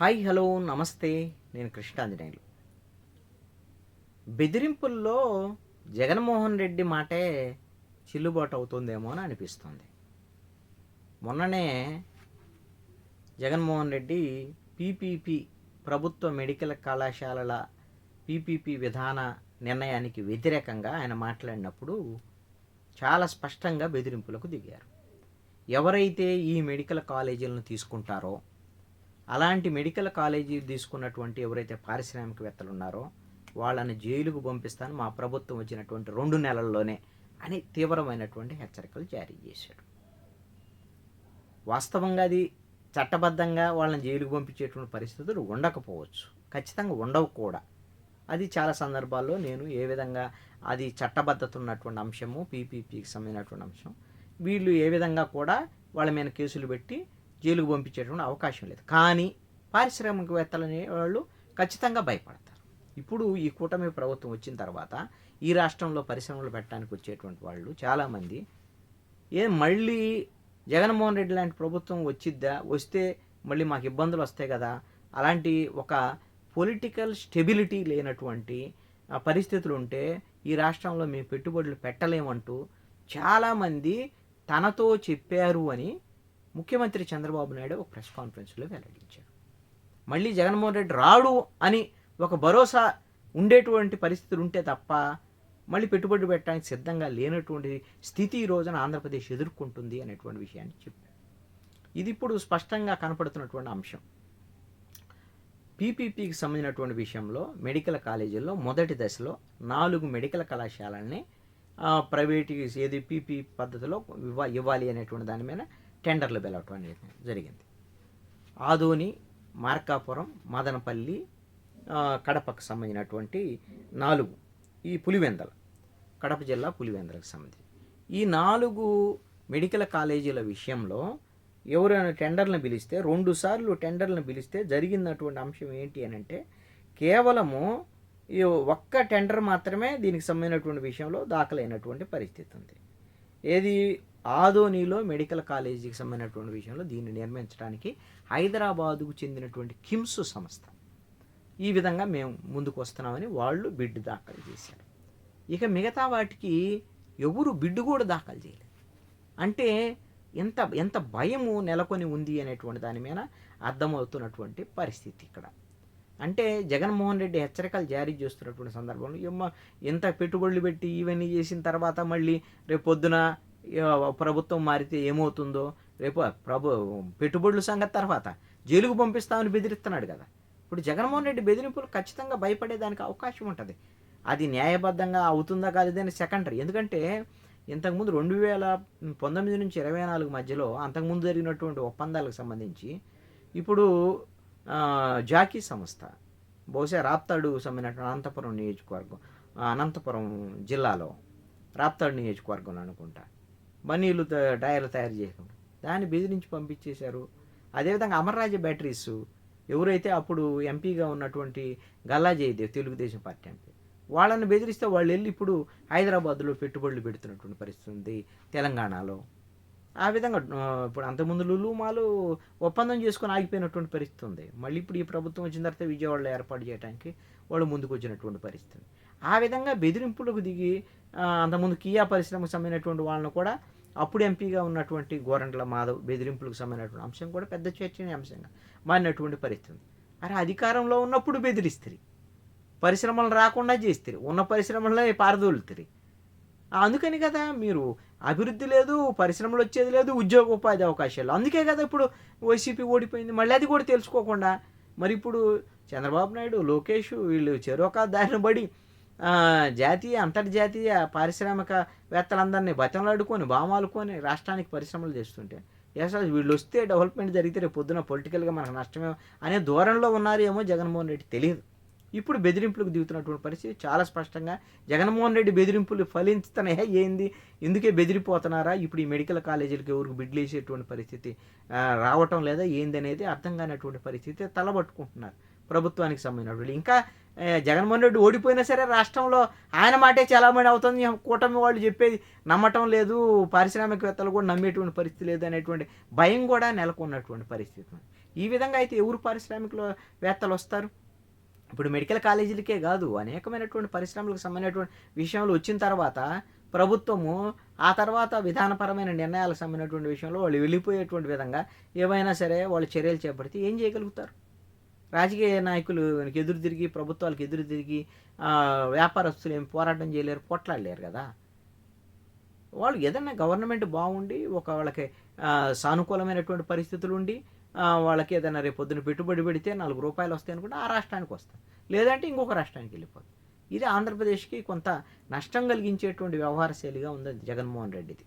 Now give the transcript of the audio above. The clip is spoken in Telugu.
హాయ్ హలో నమస్తే. నేను కృష్ణాంజనేయులు. బెదిరింపుల్లో జగన్మోహన్ రెడ్డి మాటే చిల్లుబాటు అవుతుందేమో అని అనిపిస్తుంది. మొన్ననే జగన్మోహన్ రెడ్డి పీపీపీ ప్రభుత్వ మెడికల్ కళాశాలల పీపీపీ విధాన నిర్ణయానికి వ్యతిరేకంగా ఆయన మాట్లాడినప్పుడు చాలా స్పష్టంగా బెదిరింపులకు దిగారు. ఎవరైతే ఈ మెడికల్ కాలేజీలను తీసుకుంటారో అలాంటి మెడికల్ కాలేజీ తీసుకున్నటువంటి ఎవరైతే పారిశ్రామికవేత్తలు ఉన్నారో వాళ్ళని జైలుకు పంపిస్తాను. మా ప్రభుత్వం వచ్చినటువంటి రెండు నెలల్లోనే అని తీవ్రమైనటువంటి హెచ్చరికలు జారీ చేశాడు వాస్తవంగా అది చట్టబద్ధంగా వాళ్ళని జైలుకు పంపించేటువంటి పరిస్థితులు ఉండకపోవచ్చు. ఖచ్చితంగా ఉండవు కూడా. అది చాలా సందర్భాల్లో నేను ఏ విధంగా అది చట్టబద్ధత ఉన్నటువంటి అంశము పీపీపీకి సంబంధించినటువంటి అంశం వీళ్ళు ఏ విధంగా కూడా వాళ్ళ మీద కేసులు పెట్టి జైలుకు పంపించేటువంటి అవకాశం లేదు. కానీ పారిశ్రామికవేత్తలనే వాళ్ళు ఖచ్చితంగా భయపడతారు. ఇప్పుడు ఈ కూటమి ప్రభుత్వం వచ్చిన తర్వాత ఈ రాష్ట్రంలో పరిశ్రమలు పెట్టడానికి వచ్చేటువంటి వాళ్ళు చాలామంది ఏ మళ్ళీ జగన్మోహన్ రెడ్డి లాంటి ప్రభుత్వం వచ్చిద్దా? వస్తే మళ్ళీ మాకు ఇబ్బందులు వస్తాయి కదా? అలాంటి ఒక పొలిటికల్ స్టెబిలిటీ లేనటువంటి ఆ, పరిస్థితులు ఉంటే ఈ రాష్ట్రంలో మేము పెట్టుబడులు పెట్టలేమంటూ చాలామంది తనతో చెప్పారు అని ముఖ్యమంత్రి చంద్రబాబు నాయుడు ఒక ప్రెస్ కాన్ఫరెన్స్లో వెల్లడించారు. మళ్ళీ జగన్మోహన్ రెడ్డి రాడు అని ఒక భరోసా ఉండేటువంటి పరిస్థితులు ఉంటే తప్ప మళ్ళీ పెట్టుబడి పెట్టడానికి సిద్ధంగా లేనటువంటి స్థితి ఈ రోజున ఆంధ్రప్రదేశ్ ఎదుర్కొంటుంది అనేటువంటి విషయాన్ని చెప్పారు. ఇది ఇప్పుడు స్పష్టంగా కనపడుతున్నటువంటి అంశం. పీపీపీకి సంబంధించినటువంటి విషయంలో మెడికల్ కాలేజీల్లో మొదటి దశలో నాలుగు మెడికల్ కళాశాలల్ని ప్రైవేట్ ఏది పీపీ పద్ధతిలో ఇవ్వ ఇవ్వాలి అనేటువంటి దాని మీద టెండర్లు పిలవటం అనేది జరిగింది. ఆదోని మార్కాపురం మదనపల్లి కడపకు సంబంధించినటువంటి నాలుగు ఈ పులివెందల కడప జిల్లా పులివెందలకు సంబంధించి. ఈ నాలుగు మెడికల్ కాలేజీల విషయంలో ఎవరైనా టెండర్లను పిలిస్తే రెండు సార్లు టెండర్లను పిలిస్తే జరిగినటువంటి అంశం ఏంటి అని అంటే కేవలము ఈ ఒక్క టెండర్ మాత్రమే దీనికి సంబంధించినటువంటి విషయంలో దాఖలైనటువంటి పరిస్థితి ఉంది. ఏది ఆదోనిలో మెడికల్ కాలేజీకి సంబంధించినటువంటి విషయంలో దీన్ని నిర్మించడానికి హైదరాబాదుకు చెందినటువంటి కిమ్స్ సంస్థ. ఈ విధంగా మేము ముందుకు వస్తున్నామని వాళ్ళు బిడ్డు దాఖలు చేశారు. ఇక మిగతా వాటికి ఎవరు బిడ్డు కూడా దాఖలు చేయలేదు. అంటే ఎంత ఎంత భయము నెలకొని ఉంది అనేటువంటి దాని మీద అర్థమవుతున్నటువంటి పరిస్థితి ఇక్కడ. అంటే జగన్మోహన్ రెడ్డి హెచ్చరికలు జారీ చేస్తున్నటువంటి సందర్భంలో ఏమ్మా ఎంత పెట్టుబడులు పెట్టి ఇవన్నీ చేసిన తర్వాత మళ్ళీ రేపు పొద్దున ప్రభుత్వం మారితే ఏమవుతుందో? రేపు ప్రభు పెట్టుబడుల సంగతి తర్వాత. జైలుకు పంపిస్తామని బెదిరిస్తున్నాడు కదా. ఇప్పుడు జగన్మోహన్ రెడ్డి బెదిరింపులు ఖచ్చితంగా భయపడేదానికి అవకాశం ఉంటుంది. అది న్యాయబద్ధంగా అవుతుందా కాలేదని సెకండరీ. ఎందుకంటే ఇంతకుముందు రెండు వేల పంతొమ్మిది నుంచి ఇరవై నాలుగు మధ్యలో అంతకుముందు జరిగినటువంటి ఒప్పందాలకు సంబంధించి ఇప్పుడు జాకీ సంస్థ బహుశా రాప్తాడు సంబంధించిన అనంతపురం నియోజకవర్గం అనంతపురం జిల్లాలో రాప్తాడు నియోజకవర్గంలో అనుకుంటా. బనీలు టైర్లు తయారు చేయకుండా దాన్ని బెదిరించి పంపించేశారు. అదేవిధంగా అమర్రాజ బ్యాటరీస్ ఎవరైతే అప్పుడు ఎంపీగా ఉన్నటువంటి గల్లా జయదేవ్ తెలుగుదేశం పార్టీ ఎంపీ వాళ్ళని బెదిరిస్తే వాళ్ళు వెళ్ళి ఇప్పుడు హైదరాబాద్లో పెట్టుబడులు పెడుతున్నటువంటి పరిస్థితి ఉంది తెలంగాణలో. ఆ విధంగా ఇప్పుడు అంతకుముందు లులుమాలు ఒప్పందం చేసుకొని ఆగిపోయినటువంటి పరిస్థితి ఉంది. మళ్ళీ ఇప్పుడు ఈ ప్రభుత్వం వచ్చిన తర్వాత విజయవాడలో ఏర్పాటు చేయడానికి వాళ్ళు ముందుకు వచ్చినటువంటి పరిస్థితి ఆ విధంగా బెదిరింపులకు దిగి అంతకుముందు కియా పరిశ్రమకు సంబంధించినటువంటి వాళ్ళను కూడా అప్పుడు ఎంపీగా ఉన్నటువంటి గోరంట్ల మాధవ్ బెదిరింపులకు సంబంధించినటువంటి అంశం కూడా పెద్ద చర్చనీయాంశంగా మారినటువంటి పరిస్థితి. ఉంది అరే అధికారంలో ఉన్నప్పుడు బెదిరిస్తారు. పరిశ్రమలు రాకుండా చేస్తారు. ఉన్న పరిశ్రమలనే పారదోలుతారు. అందుకని కదా మీరు అభివృద్ధి లేదు పరిశ్రమలు వచ్చేది లేదు ఉద్యోగ ఉపాధి అవకాశాలు అందుకే కదా ఇప్పుడు వైసీపీ ఓడిపోయింది. మళ్ళీ అది కూడా తెలుసుకోకుండా. మరి ఇప్పుడు చంద్రబాబు నాయుడు లోకేష్ వీళ్ళు చెరొక దారిన పడి జాతీయ అంతర్జాతీయ పారిశ్రామికవేత్తలందరినీ బతంలాడుకొని బామాలుకొని రాష్ట్రానికి పరిశ్రమలు చేస్తుంటే అసలు వీళ్ళు వస్తే డెవలప్మెంట్ జరిగితే రేపు పొద్దున పొలిటికల్గా మనకు నష్టమే అనే ధోరణిలో ఉన్నారేమో జగన్మోహన్ రెడ్డి తెలియదు. ఇప్పుడు బెదిరింపులకు దిగుతున్నటువంటి పరిస్థితి చాలా స్పష్టంగా జగన్మోహన్ రెడ్డి బెదిరింపులు ఫలించుతున్నాయా ఏంది? ఎందుకే బెదిరిపోతున్నారా? ఇప్పుడు ఈ మెడికల్ కాలేజీలకు ఎవరికి బిడ్లు వేసేటువంటి పరిస్థితి రావటం లేదా ఏంది అనేది అర్థం కానటువంటి పరిస్థితి తలబట్టుకుంటున్నారు. ప్రభుత్వానికి సంబంధించిన ఇంకా జగన్మోహన్ రెడ్డి ఓడిపోయినా సరే రాష్ట్రంలో ఆయన మాటే చలామణి అవుతుంది కూటమి వాళ్ళు చెప్పేది. నమ్మటం లేదు పారిశ్రామికవేత్తలు కూడా నమ్మేటువంటి పరిస్థితి లేదు అనేటువంటి భయం కూడా నెలకొన్నటువంటి పరిస్థితి ఈ విధంగా అయితే ఎవరు పారిశ్రామికవేత్తలు వస్తారు? ఇప్పుడు మెడికల్ కాలేజీలకే కాదు అనేకమైనటువంటి పరిశ్రమలకు సంబంధించినటువంటి విషయంలో వచ్చిన తర్వాత ప్రభుత్వము ఆ తర్వాత విధానపరమైన నిర్ణయాలకు సంబంధించినటువంటి విషయంలో వాళ్ళు వెళ్ళిపోయేటువంటి విధంగా ఏవైనా సరే వాళ్ళు చర్యలు చేపడితే ఏం చేయగలుగుతారు? రాజకీయ నాయకులు ఎదురు తిరిగి ప్రభుత్వాలకు ఎదురు తిరిగి వ్యాపారస్తులు ఏమి పోరాటం చేయలేరు పోట్లాడలేరు కదా. వాళ్ళు ఏదైనా గవర్నమెంట్ బాగుండి ఒక వాళ్ళకి సానుకూలమైనటువంటి పరిస్థితులు ఉండి వాళ్ళకి ఏదైనా రేపు పొద్దున పెట్టుబడి పెడితే నాలుగు రూపాయలు వస్తాయి అనుకుంటే ఆ రాష్ట్రానికి వస్తాయి. లేదంటే ఇంకొక రాష్ట్రానికి వెళ్ళిపోతుంది ఇది ఆంధ్రప్రదేశ్కి కొంత నష్టం కలిగించేటువంటి వ్యవహార శైలిగా ఉంది జగన్మోహన్ రెడ్డిది.